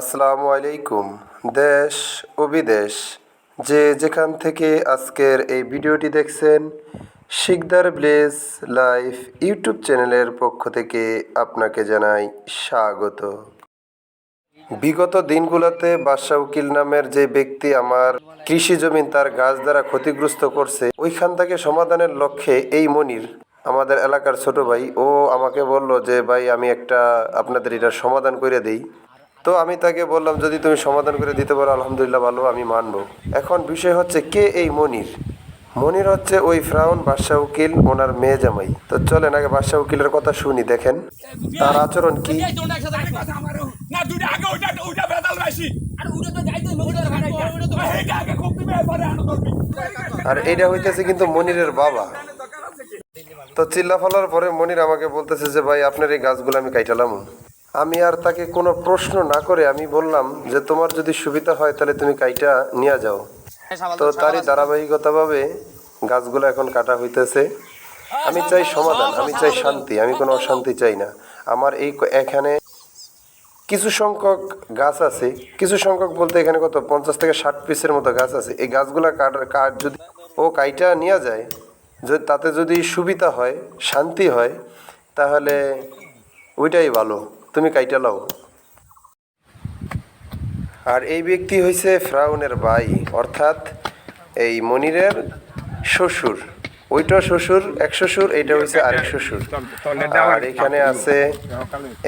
আসসালামু আলাইকুম, দেশ ও বিদেশ। যে যেখান থেকে আজকের এই ভিডিওটি দেখছেন, শিকদার ব্লেস লাইফ ইউটিউব চ্যানেলের পক্ষ থেকে আপনাকে জানাই স্বাগত। বিগত দিনগুলোতে বাদশা উকিল নামের যে ব্যক্তি আমার কৃষি জমিন তার গাছ দ্বারা ক্ষতিগ্রস্ত করছে, ওইখান থেকে সমাধানের লক্ষ্যে এই মনির, আমাদের এলাকার ছোট ভাই, ও আমাকে বলল যে, ভাই, আমি একটা আপনাদের এটা সমাধান করে দেই। তো আমি তাকে বললাম, যদি তুমি সমাধান করে দিতে পারো, আলহামদুলিল্লাহ ভালো, আমি মানবো। এখন বিষয় হচ্ছে, কে এই মনির? মনির হচ্ছে ওই ফ্রাউন বাদশা উকিল, ওনার মেয়ে জামাই। তো চলেন, আগে বাদশাহ উকিলের কথা শুনি, দেখেন। তার আচরণ কি? আরে এটা হইতেছে কিন্তু মনিরের বাবা। তো চিল্লা ফলার পরে মনির আমাকে বলতেছে যে, ভাই, আপনার এই গাছগুলো আমি কাইটালাম। আমি আর তাকে কোনো প্রশ্ন না করে আমি বললাম যে তোমার যদি সুবিধা হয় তাহলে তুমি কাইটা নিয়ে যাও। তো তারই ধারাবাহিকতাভাবে গাছগুলো এখন কাটা হইতেছে। আমি চাই সমাধান আমি চাই শান্তি আমি কোনো অশান্তি চাই না। আমার এই এখানে কিছু সংখ্যক গাছ আছে কিছু সংখ্যক বলতে এখানে কত? পঞ্চাশ থেকে ষাট পিসের মতো গাছ আছে। এই গাছগুলা কাট কাট যদি ও কাইটা নিয়ে যায় যদি তাতে যদি সুবিধা হয় শান্তি হয় তাহলে ওইটাই ভালো। তুমি কাইটা লাও। আর এই ব্যক্তি হয়েছে ফ্রাউনের ভাই অর্থাৎ এই মনিরের শ্বশুর। ওইটা শ্বশুর এক শ্বশুর এইটা হয়েছে আরেক শ্বশুর। আর এখানে আছে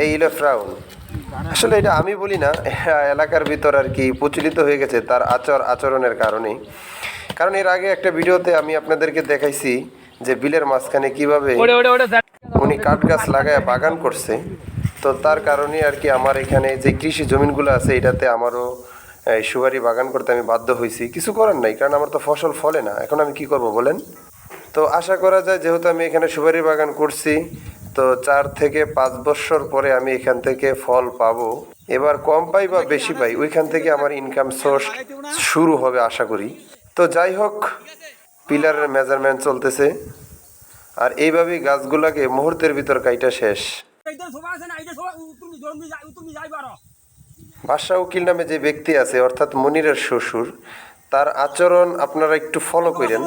এই হলো ফ্রাউন। আসলে এটা আমি বলি না এলাকার ভিতর আর কি প্রচলিত হয়ে গেছে তার আচর আচরণের কারণে কারণ এর আগে একটা ভিডিওতে আমি আপনাদেরকে দেখাইছি যে বিলের মাঝখানে কীভাবে উনি কাঠ গাছ লাগায় বাগান করছে। তো তার কারণে আর কি আমার এখানে যে কৃষি জমিনগুলো আছে, এটাতে আমারও সুপারি বাগান করতে আমি বাধ্য হয়েছি কিছু করার নাই, কারণ আমার তো ফসল ফলে না। এখন আমি কি করব বলেন? তো আশা করা যায় যেহেতু আমি এখানে সুপারি বাগান করছি, তো চার থেকে পাঁচ বছর পরে আমি এখান থেকে ফল পাবো। এবার কম পাই বা বেশি পাই, ওইখান থেকে আমার ইনকাম সোর্স শুরু হবে আশা করি। তো যাই হোক পিলারের মেজারমেন্ট চলতেছে। আর এইভাবেই গাছগুলাকে মুহূর্তের ভিতর কাইটা শেষ। বাদশাহ উকিল নামে যে ব্যক্তি আছে অর্থাৎ মনিরের শ্বশুর তার আচরণ আপনারা একটু ফলো করেন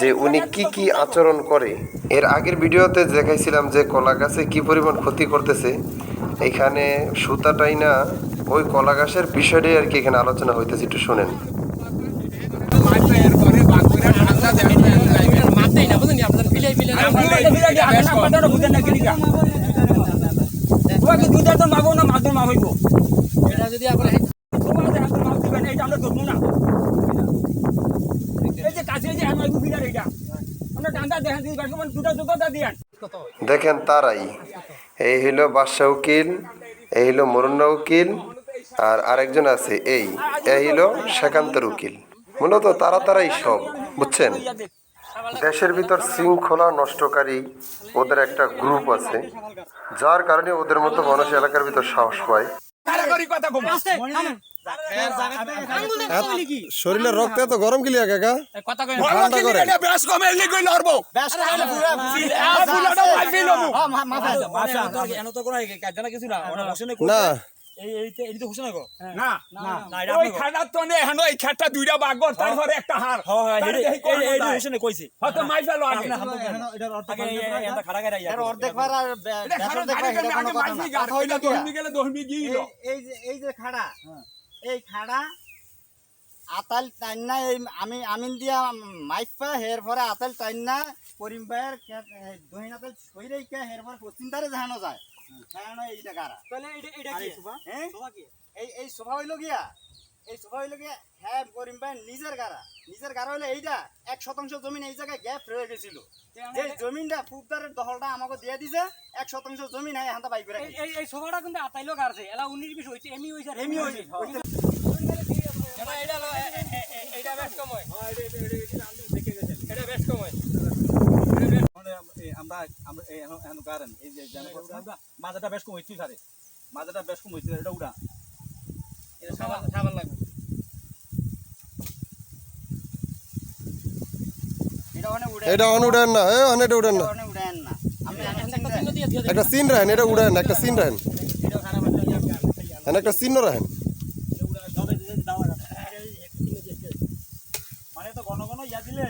যে উনি কি কি আচরণ করে। এর আগের ভিডিওতে দেখাইছিলাম যে কলা গাছে কি পরিমাণ ক্ষতি করতেছে। এখানে সুতাটাই না ওই কলা গাছের বিষয়টাই আর কি এখানে আলোচনা হইতেছে একটু শোনেন। মারতেই না বুঝলেন? আপনাদের বিলাই বিলাই তোমাকে দুধের তো মাগো না মাদুর মা হইব এটা যদি আপনার তোমার হাতে মাছ দিবেন এইটা আমরা ধরবো না। এই যে কাছে যে আমার আমরা ডান্ডা দেখেন দিই মানে দুটা দুটা দিয়ান দেখেন তারাই এই হইল বাদশাহ উকিল এই হইল মরুন্না উকিল আর আরেকজন আছে এই। এই হইল শেখান্তর উকিল। মূলত তারা তারাই সব বুঝছেন? দেশের ভিতর শৃঙ্খলা নষ্টকারী ওদের একটা গ্রুপ আছে যার কারণে ওদের মতো মানুষ এলাকার ভিতর সাহস পায় শরীরের রক্ত এত গরম কি কাকা ঠান্ডা করে কমে লড়বো না এই এই এই তো হোসেনে গো না না ওই খাটার তো নে হেন এই খাটটা দুইটা বাগর তারপরে একটা হার হ্যাঁ হ্যাঁ এই হয়। এটা খাড়া গাড়া অর্ধেক আর আগে। গাড় হইল? দহমি গেলে দহমি এই- যে এই যে খাড়া এই খাড়া আতাল টাইনা এই আমি আমিন দিয়া মাইফা হের পরে আতাল টাইনা করিম ভাইয়ের দহিন আতাল হের পরে পশ্চিম তারে যায়। জানো এইটা কারা তাহলে এটা এটা আর শোভা? হ্যাঁ? শোভা কি? এই এই শোভা হইল গিয়া। এই শোভা হইল গিয়া হ্যাঁ করিম ভাই নিজের গাড়া। নিজের গাড়া হইল এইটা এক শতাংশ জমিন এই জায়গায় গ্যাপ রয়ে গেছিল। যে জমিনটা ফুটদারের দখলটা আমাকে দিয়ে দিছে এক শতাংশ জমিন হ্যাঁ হাতে বাইক করে এই এই শোভাটা কিন্তু আতাইলো গারছে এলা 19 বিশ হইছে এমি হইছে এমি হইছে। এটা এটা লো- এ- এ- এ- এ- এইটা বেশ কম হয় এটা বেশ কম হয় আমরা আমরা এখন কারণ এই যে মাজাটা বেশ কম হইছি সারে মাজাটা বেশ কম হইছি এটা উড়া এটা সাবান সাবান লাগবে এটা অন উড়েন না এ অন এটা উড়েন না একটা সিন রাখেন এটা উড়েন একটা সিন রাখেন একটা চিহ্ন রাখেন মানে তো ঘন ঘন ইয়া দিলে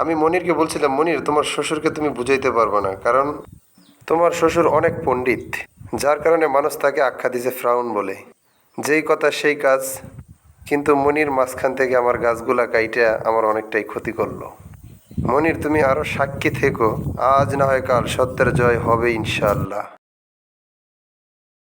আমি মনিরকে বলছিলাম, মনির, তোমার শ্বশুরকে তুমি বুঝাইতে পারবে না, কারণ তোমার শ্বশুর অনেক পণ্ডিত, যার কারণে মানুষ তাকে আখ্যা দিছে ফ্রাউন বলে। যেই কথা সেই কাজ, কিন্তু মনির মাঝখান থেকে আমার গাছগুলা কাইটা আমার অনেকটাই ক্ষতি করল। মনির, তুমি আরও সাক্ষী থেকো, আজ না হয় কাল সত্যের জয় হবে ইনশাআল্লাহ।